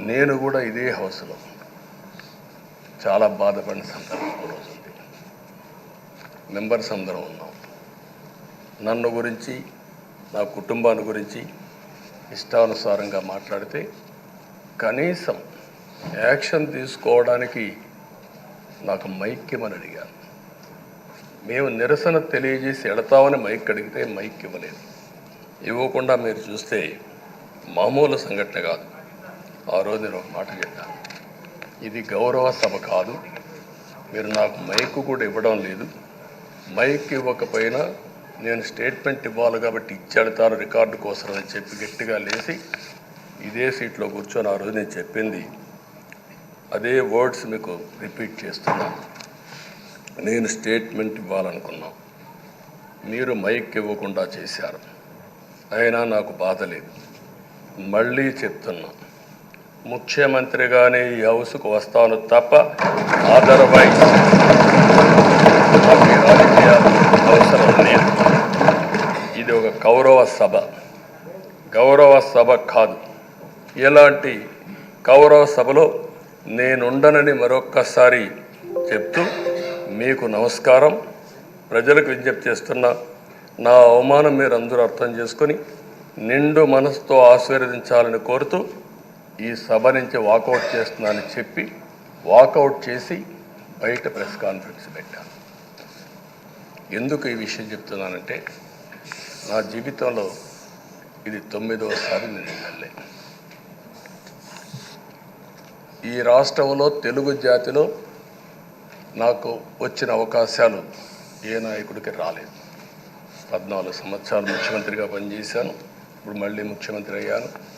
నేను కూడా ఇదే హౌస్లో చాలా బాధపడిన సందర్భం రోజు ఉంది. మెంబర్స్ అందరం ఉన్నాం. నన్ను గురించి నా కుటుంబాన్ని గురించి ఇష్టానుసారంగా మాట్లాడితే కనీసం యాక్షన్ తీసుకోవడానికి నాకు మైక్యమని అడిగాను మేము నిరసన తెలియజేసి ఎడతామని మైక్ అడిగితే మైక్ ఇవ్వలేదు. ఇవ్వకుండా మీరు చూస్తే మామూలు సంఘటన కాదు. ఆ రోజు నేను ఒక మాట చెప్పాను. ఇది గౌరవ సభ కాదు. మీరు నాకు మైక్ కూడా ఇవ్వడం లేదు. మైక్ ఇవ్వకపోయినా నేను స్టేట్మెంట్ ఇవ్వాలి కాబట్టి ఇచ్చాడు తాను రికార్డు కోసం అని చెప్పి గట్టిగా లేచి ఇదే సీట్లో కూర్చొని ఆ రోజు నేను చెప్పింది. అదే వర్డ్స్ మీకు రిపీట్ చేస్తున్నాను నేను స్టేట్మెంట్ ఇవ్వాలనుకున్నాం. మీరు మైక్ ఇవ్వకుండా చేశారు. అయినా నాకు బాధ లేదు. మళ్ళీ చెప్తున్నాను ముఖ్యమంత్రిగానే ఈ హౌస్కు వస్తాను తప్ప అదర్వైజ్ అవసరం లేదు. ఇది ఒక గౌరవ సభ. గౌరవ సభ కాదు. ఇలాంటి గౌరవ సభలో నేనుండనని మరొక్కసారి చెప్తూ మీకు నమస్కారం. ప్రజలకు విజ్ఞప్తి చేస్తున్నా నా అవమానం మీరు అందరూ అర్థం చేసుకొని నిండు మనసుతో ఆశీర్వదించాలని కోరుతూ ఈ సభ నుంచి వాకౌట్ చేస్తున్నానని చెప్పి వాకౌట్ చేసి బయట ప్రెస్ కాన్ఫరెన్స్ పెట్టాను. ఎందుకు ఈ విషయం చెప్తున్నానంటే నా జీవితంలో ఇది తొమ్మిదవసారి నేను ఎమ్మెల్యే ఈ రాష్ట్రంలో తెలుగు జాతిలో నాకు వచ్చిన అవకాశాలు ఏ నాయకుడికి రాలేదు. పద్నాలుగు సంవత్సరాలు ముఖ్యమంత్రిగా పనిచేశాను. ఇప్పుడు మళ్ళీ ముఖ్యమంత్రి అయ్యాను.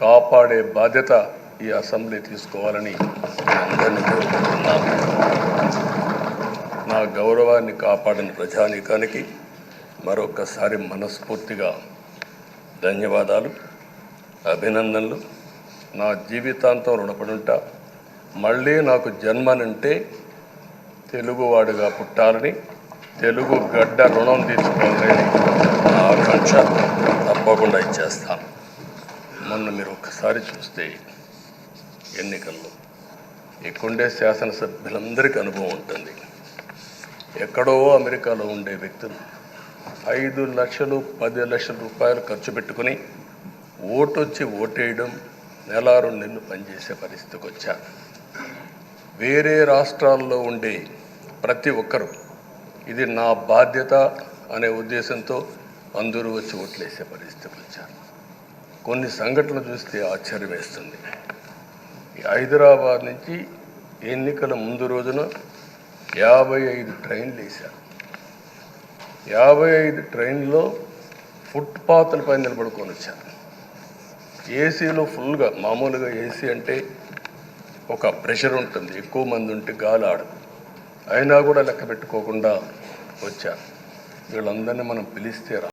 కాపాడే బాధ్యత ఈ అసెంబ్లీ తీసుకోవాలని అందరినీ కోరుకుంటున్నాను. నా గౌరవాన్ని కాపాడిన ప్రజానీకానికి మరొకసారి మనస్ఫూర్తిగా ధన్యవాదాలు అభినందనలు. నా జీవితాంతం రుణపడుంటా. మళ్ళీ నాకు జన్మనంటే తెలుగువాడుగా పుట్టాలని తెలుగు గడ్డ రుణం తీసుకోవాలని నా ఆకాంక్ష తప్పకుండా ఇచ్చేస్తాను. మొన్న మీరు ఒక్కసారి చూస్తే ఎన్నికల్లో ఇక్కడుండే శాసనసభ్యులందరికీ అనుభవం ఉంటుంది. ఎక్కడో అమెరికాలో ఉండే వ్యక్తులు ఐదు లక్షలు పది లక్షల రూపాయలు ఖర్చు పెట్టుకుని ఓటు వచ్చి ఓటేయడం నెల రెండు నెలలు పనిచేసే పరిస్థితికి వచ్చారు. వేరే రాష్ట్రాల్లో ఉండే ప్రతి ఒక్కరూ ఇది నా బాధ్యత అనే ఉద్దేశంతో అందరూ వచ్చి ఓట్లేసే పరిస్థితికి వచ్చారు. కొన్ని సంఘటనలు చూస్తే ఆశ్చర్యం వేస్తుంది. హైదరాబాద్ నుంచి ఎన్నికల ముందు రోజున యాభై ఐదు ట్రైన్లు వేశారు. యాభై ఐదు ట్రైన్లో ఫుట్పాత్లపై నిలబడుకొని వచ్చారు. ఏసీలో ఫుల్గా మామూలుగా ఏసీ అంటే ఒక ప్రెషర్ ఉంటుంది. ఎక్కువ మంది ఉంటే గాలి ఆడదు. అయినా కూడా లెక్క పెట్టుకోకుండా వచ్చారు. వీళ్ళందరినీ మనం పిలిస్తే రా